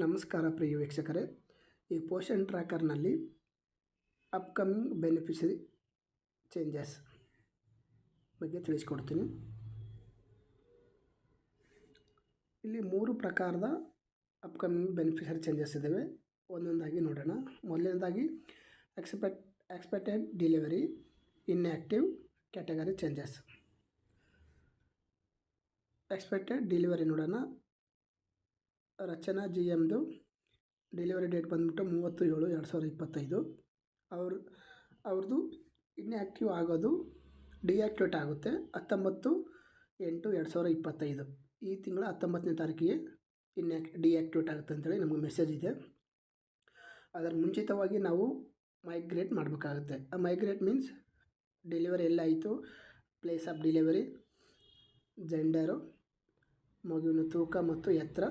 ನಮಸ್ಕಾರ ಪ್ರಿಯ ವೀಕ್ಷಕರೇ. ಈ ಪೋಷನ್ ಟ್ರ್ಯಾಕರ್ನಲ್ಲಿ ಅಪ್ಕಮಿಂಗ್ ಬೆನಿಫಿಷರಿ ಚೇಂಜಸ್ ಬಗ್ಗೆ ತಿಳಿಸ್ಕೊಡ್ತೀನಿ. ಇಲ್ಲಿ ಮೂರು ಪ್ರಕಾರದ ಅಪ್ಕಮಿಂಗ್ ಬೆನಿಫಿಷರಿ ಚೇಂಜಸ್ ಇದ್ದಾವೆ ಒಂದೊಂದಾಗಿ ನೋಡೋಣ. ಮೊದಲನೇದಾಗಿ expect, expected delivery inactive category changes. Expected delivery ನೋಡೋಣ. ರಚನಾ ಜಿ ಎಮ್ದು ಡೆಲಿವರಿ ಡೇಟ್ ಬಂದ್ಬಿಟ್ಟು ಮೂವತ್ತು ಏಳು ಎರಡು ಸಾವಿರದ ಇಪ್ಪತ್ತೈದು. ಅವ್ರ ಅವ್ರದ್ದು ಇನ್ಆ್ಯಕ್ಟಿವ್ ಆಗೋದು ಡಿಆಕ್ಟಿವೇಟ್ ಆಗುತ್ತೆ ಹತ್ತೊಂಬತ್ತು ಎಂಟು ಎರಡು ಸಾವಿರದ ಇಪ್ಪತ್ತೈದು. ಈ ತಿಂಗಳ ಹತ್ತೊಂಬತ್ತನೇ ತಾರೀಕಿಗೆ ಇನ್ಯಾಕ್ ಡಿಆ್ಯಕ್ಟಿವೇಟ್ ಆಗುತ್ತೆ ಅಂತೇಳಿ ನಮಗೆ ಮೆಸೇಜ್ ಇದೆ. ಅದರ ಮುಂಚಿತವಾಗಿ ನಾವು ಮೈಗ್ರೇಟ್ ಮಾಡಬೇಕಾಗುತ್ತೆ. ಆ ಮೈಗ್ರೇಟ್ ಮೀನ್ಸ್ ಡೆಲಿವರಿ ಎಲ್ಲ ಆಯಿತು. ಪ್ಲೇಸ್ ಆಫ್ ಡೆಲಿವರಿ, ಜೆಂಡರು, ಮಗುವಿನ ತೂಕ ಮತ್ತು ಎತ್ತರ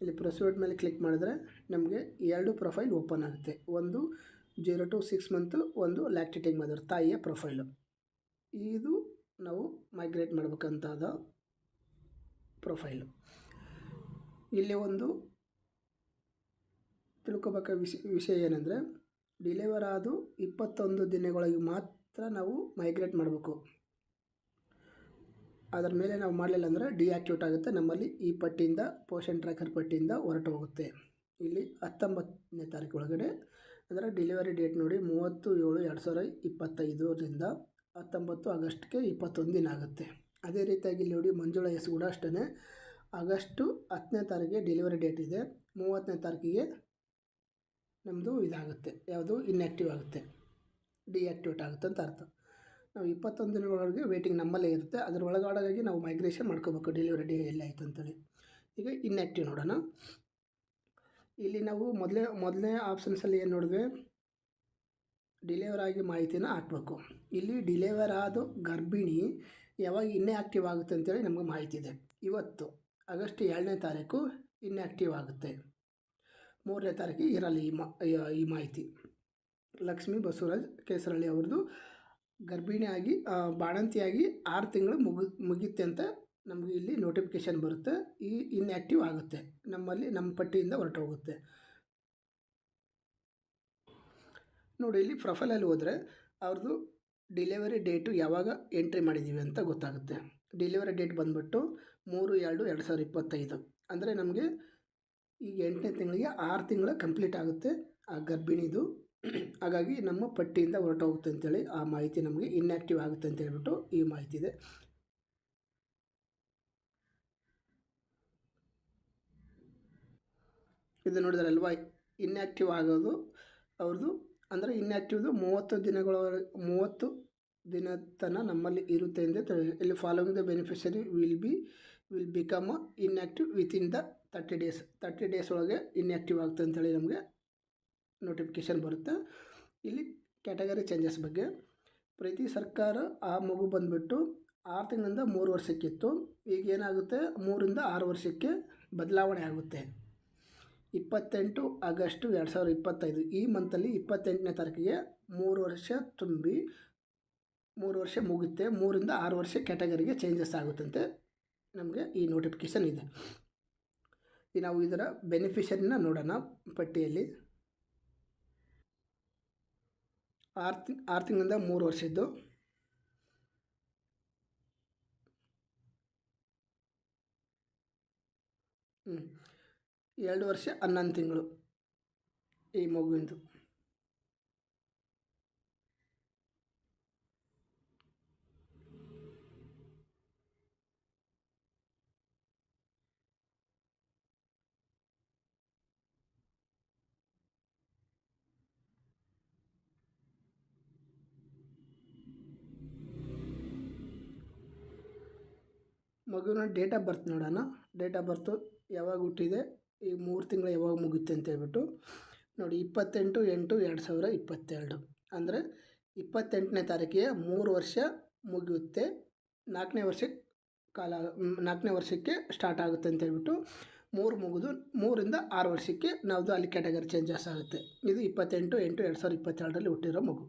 ಇಲ್ಲಿ ಪ್ರೊಸೀಡ್ ಮೇಲೆ ಕ್ಲಿಕ್ ಮಾಡಿದ್ರೆ ನಮಗೆ ಎರಡು ಪ್ರೊಫೈಲ್ ಓಪನ್ ಆಗುತ್ತೆ. ಒಂದು ಜೀರೋ ಟು ಸಿಕ್ಸ್ ಮಂತು, ಒಂದು ಲ್ಯಾಕ್ಟಿಟಿಂಗ್ ಮದರ್, ತಾಯಿಯ ಪ್ರೊಫೈಲು. ಇದು ನಾವು ಮೈಗ್ರೇಟ್ ಮಾಡಬೇಕಂತಾದ ಪ್ರೊಫೈಲು. ಇಲ್ಲಿ ಒಂದು ತಿಳ್ಕೊಬೇಕ ವಿಷ, ವಿಷಯ ಏನಂದರೆ, ಡಿಲಿವರ್ ಆದ ಇಪ್ಪತ್ತೊಂದು ದಿನಗಳಿಗೆ ಮಾತ್ರ ನಾವು ಮೈಗ್ರೇಟ್ ಮಾಡಬೇಕು. ಅದರ ಮೇಲೆ ನಾವು ಮಾಡಲಿಲ್ಲ ಅಂದರೆ ಡಿಆಕ್ಟಿವೇಟ್ ಆಗುತ್ತೆ. ನಮ್ಮಲ್ಲಿ ಈ ಪಟ್ಟಿಯಿಂದ ಪೋಷನ್ ಟ್ರ್ಯಾಕರ್ ಪಟ್ಟಿಯಿಂದ ಹೊರಟು ಹೋಗುತ್ತೆ. ಇಲ್ಲಿ ಹತ್ತೊಂಬತ್ತನೇ ತಾರೀಕು ಒಳಗಡೆ, ಅಂದರೆ ಡೆಲಿವರಿ ಡೇಟ್ ನೋಡಿ, ಮೂವತ್ತು ಏಳು ಎರಡು ಸಾವಿರ ಇಪ್ಪತ್ತೈದರಿಂದ ಹತ್ತೊಂಬತ್ತು ಆಗಸ್ಟ್ಗೆ ಇಪ್ಪತ್ತೊಂದು ದಿನ ಆಗುತ್ತೆ. ಅದೇ ರೀತಿಯಾಗಿ ಇಲ್ಲಿ ನೋಡಿ, ಮಂಜುಳಾ ಎಸ್ ಕೂಡ ಅಷ್ಟೇ ಆಗಸ್ಟು ಹತ್ತನೇ ತಾರೀಕಿಗೆ ಡೆಲಿವರಿ ಡೇಟ್ ಇದೆ. ಮೂವತ್ತನೇ ತಾರೀಕಿಗೆ ನಮ್ಮದು ಇದಾಗುತ್ತೆ. ಯಾವುದು ಇನ್ಆ್ಯಕ್ಟಿವ್ ಆಗುತ್ತೆ. ಡಿಆಕ್ಟಿವೇಟ್ ಆಗುತ್ತೆ ಅಂತ ಅರ್ಥ. ನಾವು ಇಪ್ಪತ್ತೊಂದು ದಿನಗಳೊಳಗೆ ವೇಟಿಂಗ್ ನಮ್ಮಲ್ಲೇ ಇರುತ್ತೆ. ಅದರ ಒಳಗಡೆಗಾಗಿ ನಾವು ಮೈಗ್ರೇಷನ್ ಮಾಡ್ಕೋಬೇಕು. ಡೆಲಿವರಿ ಡೇ ಎಲ್ಲ ಆಯಿತು ಅಂತೇಳಿ. ಈಗ ಇನ್ಆ್ಯಕ್ಟಿವ್ ನೋಡೋಣ. ಇಲ್ಲಿ ನಾವು ಮೊದಲೇ ಮೊದಲನೇ ಆಪ್ಷನ್ಸಲ್ಲಿ ಏನು ನೋಡಿದ್ವಿ? ಡಿಲಿವರ್ ಆಗಿ ಮಾಹಿತಿನ ಹಾಕಬೇಕು. ಇಲ್ಲಿ ಡಿಲೆವರ್ ಆದ ಗರ್ಭಿಣಿ ಯಾವಾಗ ಇನ್ನೇ ಆ್ಯಕ್ಟಿವ್ ಆಗುತ್ತೆ ಅಂತೇಳಿ ನಮಗೆ ಮಾಹಿತಿ ಇದೆ. ಇವತ್ತು, ಆಗಸ್ಟ್ ಏಳನೇ ತಾರೀಕು ಇನ್ಆ್ಯಕ್ಟಿವ್ ಆಗುತ್ತೆ. ಮೂರನೇ ತಾರೀಕಿಗೆ ಇರಲ್ಲ ಈ ಈ ಮಾಹಿತಿ. ಲಕ್ಷ್ಮೀ ಬಸವರಾಜ್ ಕೇಸರಳ್ಳಿ ಅವ್ರದ್ದು ಗರ್ಭಿಣಿಯಾಗಿ ಬಾಣಂತಿಯಾಗಿ ಆರು ತಿಂಗಳು ಮುಗಿ ಮುಗಿಯುತ್ತೆ ಅಂತ ನಮಗೆ ಇಲ್ಲಿ ನೋಟಿಫಿಕೇಷನ್ ಬರುತ್ತೆ. ಈ ಇನ್ಆ್ಯಕ್ಟಿವ್ ಆಗುತ್ತೆ. ನಮ್ಮಲ್ಲಿ ನಮ್ಮ ಪಟ್ಟಿಯಿಂದ ಹೊರಟೋಗುತ್ತೆ. ನೋಡಿ, ಇಲ್ಲಿ ಪ್ರೊಫೈಲಲ್ಲಿ ಹೋದರೆ ಅವ್ರದ್ದು ಡೆಲಿವರಿ ಡೇಟು ಯಾವಾಗ ಎಂಟ್ರಿ ಮಾಡಿದ್ದೀವಿ ಅಂತ ಗೊತ್ತಾಗುತ್ತೆ. ಡೆಲಿವರಿ ಡೇಟ್ ಬಂದುಬಿಟ್ಟು ಮೂರು, ಎರಡು ಎರಡು ಸಾವಿರದ ಇಪ್ಪತ್ತೈದು. ಅಂದರೆ ನಮಗೆ ಈಗ ಎಂಟನೇ ತಿಂಗಳಿಗೆ ಆರು ತಿಂಗಳ ಕಂಪ್ಲೀಟ್ ಆಗುತ್ತೆ ಆ ಗರ್ಭಿಣಿದು. ಹಾಗಾಗಿ ನಮ್ಮ ಪಟ್ಟಿಯಿಂದ ಹೊರಟೋಗುತ್ತೆ ಅಂತೇಳಿ ಆ ಮಾಹಿತಿ ನಮಗೆ ಇನ್ಆಕ್ಟಿವ್ ಆಗುತ್ತೆ ಅಂತ ಹೇಳ್ಬಿಟ್ಟು ಈ ಮಾಹಿತಿ ಇದೆ. ಇದು ನೋಡಿದ್ರಲ್ವಾ? ಇನ್ಆ್ಯಕ್ಟಿವ್ ಆಗೋದು ಅವ್ರದ್ದು ಅಂದರೆ ಇನ್ಆ್ಯಕ್ಟಿವ್ದು ಮೂವತ್ತು ದಿನಗಳ ಮೂವತ್ತು ದಿನ ತನಕ ನಮ್ಮಲ್ಲಿ ಇರುತ್ತೆ ತಿಳಿ ಇಲ್ಲಿ following the beneficiary will be will become inactive within the thirty days thirty days ಒಳಗೆ ಇನ್ಆ್ಯಕ್ಟಿವ್ ಆಗುತ್ತೆ ಅಂತೇಳಿ ನಮಗೆ ನೋಟಿಫಿಕೇಷನ್ ಬರುತ್ತೆ. ಇಲ್ಲಿ ಕ್ಯಾಟಗರಿ ಚೇಂಜಸ್ ಬಗ್ಗೆ. ಪ್ರತಿ ಸರ್ಕಾರ ಆ ಮಗು ಬಂದುಬಿಟ್ಟು ಆರು ತಿಂಗಳಿಂದ ಮೂರು ವರ್ಷಕ್ಕಿತ್ತು. ಈಗ ಏನಾಗುತ್ತೆ? ಮೂರಿಂದ ಆರು ವರ್ಷಕ್ಕೆ ಬದಲಾವಣೆ ಆಗುತ್ತೆ. ಇಪ್ಪತ್ತೆಂಟು ಆಗಸ್ಟು ಎರಡು ಸಾವಿರದ ಇಪ್ಪತ್ತೈದು, ಈ ಮಂತಲ್ಲಿ ಇಪ್ಪತ್ತೆಂಟನೇ ತಾರೀಕಿಗೆ ಮೂರು ವರ್ಷ ತುಂಬಿ, ಮೂರು ವರ್ಷ ಮುಗುತ್ತೆ. ಮೂರಿಂದ ಆರು ವರ್ಷ ಕ್ಯಾಟಗರಿಗೆ ಚೇಂಜಸ್ ಆಗುತ್ತಂತೆ ನಮಗೆ ಈ ನೋಟಿಫಿಕೇಷನ್ ಇದೆ. ನಾವು ಇದರ ಬೆನಿಫಿಷರಿನ ನೋಡೋಣ ಪಟ್ಟಿಯಲ್ಲಿ. ಆರು ತಿಂಗ್ ಆರು ತಿಂಗಳಿಂದ ಮೂರು ವರ್ಷದ್ದು ಹ್ಞೂ ಎರಡು ವರ್ಷ ಹನ್ನೊಂದು ತಿಂಗಳು ಈ ಮಗುವಿಂದು. ಮಗುವಿನ ಡೇಟ್ ಆಫ್ ಬರ್ತ್ ನೋಡೋಣ. ಡೇಟ್ ಆಫ್ ಬರ್ತು ಯಾವಾಗ ಹುಟ್ಟಿದೆ? ಈ ಮೂರು ತಿಂಗಳು ಯಾವಾಗ ಮುಗುತ್ತೆ ಅಂತ ಹೇಳ್ಬಿಟ್ಟು ನೋಡಿ ಇಪ್ಪತ್ತೆಂಟು ಎಂಟು ಎರಡು ಸಾವಿರ ಇಪ್ಪತ್ತೆರಡು. ಅಂದರೆ ಇಪ್ಪತ್ತೆಂಟನೇ ತಾರೀಕಿಗೆ ಮೂರು ವರ್ಷ ಮುಗಿಯುತ್ತೆ. ನಾಲ್ಕನೇ ವರ್ಷಕ್ಕೆ ಕಾಲ ನಾಲ್ಕನೇ ವರ್ಷಕ್ಕೆ ಸ್ಟಾರ್ಟ್ ಆಗುತ್ತೆ ಅಂತ ಹೇಳ್ಬಿಟ್ಟು ಮೂರು ಮುಗಿದು ಮೂರಿಂದ ಆರು ವರ್ಷಕ್ಕೆ ನಾವುದು ಅಲ್ಲಿ ಕ್ಯಾಟಗರಿ ಚೇಂಜಸ್ ಆಗುತ್ತೆ. ಇದು ಇಪ್ಪತ್ತೆಂಟು ಎಂಟು ಎರಡು ಸಾವಿರದ ಇಪ್ಪತ್ತೆರಡರಲ್ಲಿ ಹುಟ್ಟಿರೋ ಮಗು.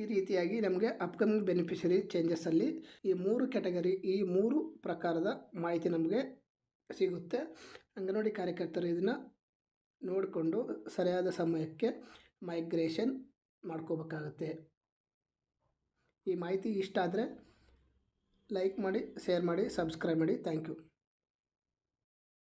ಈ ರೀತಿಯಾಗಿ ನಮಗೆ ಅಪ್ಕಮಿಂಗ್ ಬೆನಿಫಿಷರಿ ಚೇಂಜಸ್ಸಲ್ಲಿ ಈ ಮೂರು ಕ್ಯಾಟಗರಿ ಈ ಮೂರು ಪ್ರಕಾರದ ಮಾಹಿತಿ ನಮಗೆ ಸಿಗುತ್ತೆ. ಅಂಗನವಾಡಿ ಕಾರ್ಯಕರ್ತರು ಇದನ್ನು ನೋಡಿಕೊಂಡು ಸರಿಯಾದ ಸಮಯಕ್ಕೆ ಮೈಗ್ರೇಷನ್ ಮಾಡ್ಕೋಬೇಕಾಗತ್ತೆ. ಈ ಮಾಹಿತಿ ಇಷ್ಟ ಆದರೆ ಲೈಕ್ ಮಾಡಿ ಶೇರ್ ಮಾಡಿ ಸಬ್ಸ್ಕ್ರೈಬ್ ಮಾಡಿ. Thank you